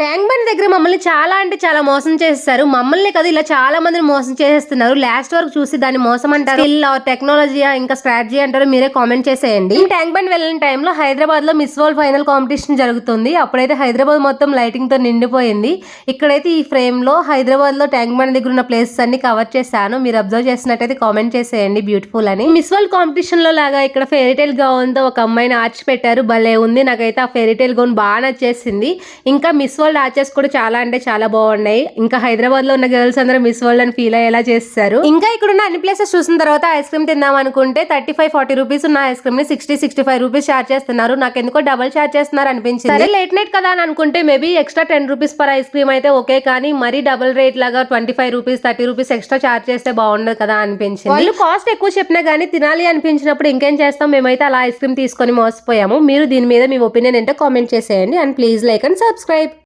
Tank bund దగ్గర మమ్మల్ని చాలా అంటే చాలా మోసం చేస్తారు మమ్మల్ని కదా ఇలా చాలా మందిని మోసం చేసేస్తున్నారు. లాస్ట్ వరకు చూసి దాన్ని మోసం అంటారు స్కిల్ టెక్నాలజీ ఇంకా స్ట్రాటజీ అంటారు మీరే కామెంట్ చేసేయండి. ఈ ట్యాంక్ బండ్ వెళ్ళిన టైంలో హైదరాబాద్లో మిస్ వరల్డ్ ఫైనల్ కాంపిటీషన్ జరుగుతుంది. అప్పుడైతే హైదరాబాద్ మొత్తం లైటింగ్తో నిండిపోయింది. ఇక్కడైతే ఈ ఫ్రేమ్లో హైదరాబాద్లో ట్యాంక్ బండ్ దగ్గర ఉన్న ప్లేసెస్ అన్ని కవర్ చేశాను. మీరు అబ్జర్వ్ చేసినట్టయితే కామెంట్ చేసేయండి బ్యూటిఫుల్ అని. మిస్ వరల్డ్ కాంపిటీషన్లో లాగా ఇక్కడ ఫెయిరీటైల్ గౌన్తో ఒక అమ్మాయిని ఆర్చ్ పెట్టారు భలే ఉంది. నాకైతే ఆ ఫెయిరీటైల్ గౌన్ బాగా నచ్చేసింది. ఇంకా మిస్ వరల్డ్ ఆర్చెస్ కూడా చాలా అంటే చాలా బాగున్నాయి. ఇంకా హైదరాబాద్లో ఉన్న గర్ల్స్ అందరూ మిస్ వరల్డ్ అని ఫీల్ అయ్యేలా చేస్తారు. ఇంకా ఇక్కడ ఉన్న అన్ని ప్లేసెస్ చూసిన తర్వాత ఐస్ క్రీమ్ తిందాం అనుకుంటే థర్టీ ఫైవ్ ఫార్టీ రూపీస్ ఉన్న ఐస్ క్రీమ్ని sixty sixty five rupees charge చేస్తున్నారు. నాకు ఎందుకో డబల్ చార్జ్ చేస్తున్నారు అనిపించింది. సరే లేట్ నైట్ కదా అని అనుకుంటే maybe extra ten rupees per ice cream అయితే ఓకే కానీ మరీ డబల్ రేట్ లాగా twenty five rupees thirty rupees extra charge చేస్తే బాగుండదు కదా అనిపించింది. వాళ్ళు కాస్ట్ ఎక్కువ చెప్పినా కానీ తినాలి అనిపించినప్పుడు ఇంకేం చేస్తాం? మేమైతే అలా ఐస్ క్రీమ్ తీసుకొని మోసపోయాము. మీరు దీని మీద మీ ఒపీనియన్ ఏంటో కామెంట్ చేసేయండి. And please like and subscribe.